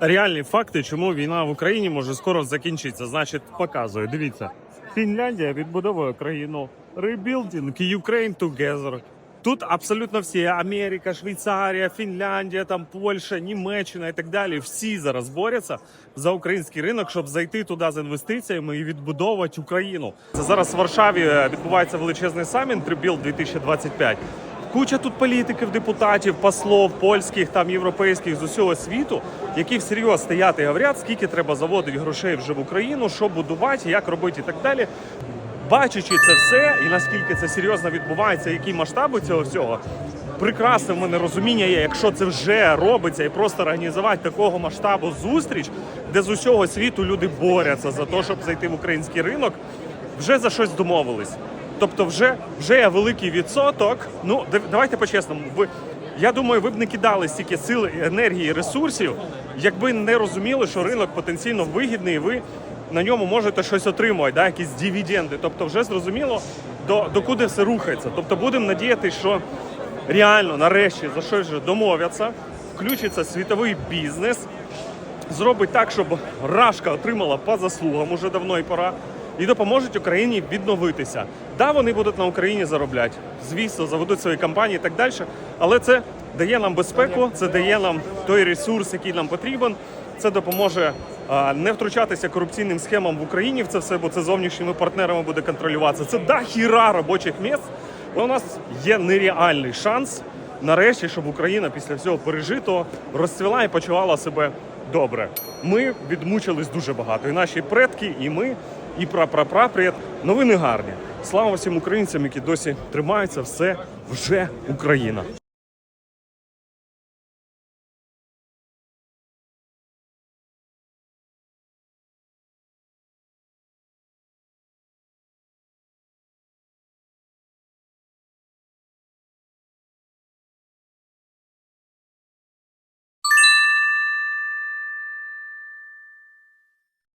реальні факти, чому війна в Україні може скоро закінчитися. Значить, показую. Дивіться, Фінляндія відбудовує країну. Rebuilding Ukraine together. Тут абсолютно всі Америка, Швейцарія, Фінляндія, там Польща, Німеччина і так далі. Всі зараз борються за український ринок, щоб зайти туди з інвестиціями і відбудовувати Україну. Це зараз в Варшаві відбувається величезний саміт Rebuild 2025. Куча тут політиків, депутатів, послов польських, там європейських з усього світу, які всерйоз стоять і говорять, скільки треба заводити грошей вже в Україну, що будувати, як робити і так далі. Бачачи це все, і наскільки це серйозно відбувається, які масштаби цього всього, прекрасне в мене розуміння є, якщо це вже робиться, і просто організувати такого масштабу зустріч, де з усього світу люди борються за те, щоб зайти в український ринок, вже за щось домовились. Тобто, вже вже є великий відсоток. Ну давайте по-чесному. Ви я думаю, ви б не кидали стільки сил, енергії, ресурсів, якби не розуміли, що ринок потенційно вигідний, і ви на ньому можете щось отримувати, да, якісь дивіденди. Тобто, вже зрозуміло, до, до куди все рухається. Тобто, будемо надіятися, що реально нарешті за щось вже домовляться, включиться світовий бізнес, зробить так, щоб Рашка отримала по заслугам уже давно і пора. І допоможуть Україні відновитися. Да, вони будуть на Україні заробляти. Звісно, заведуть свої компанії і так далі. Але це дає нам безпеку, це дає нам той ресурс, який нам потрібен. Це допоможе а, не втручатися корупційним схемам в Україні в це все, бо це зовнішніми партнерами буде контролюватися. Це да хіра робочих місць. Але у нас є нереальний шанс нарешті, щоб Україна після всього пережитого розцвіла і почувала себе добре. Ми відмучились дуже багато. І наші предки, і ми, і прапрапрапред. Новини гарні. Слава всім українцям, які досі тримаються. Все вже Україна.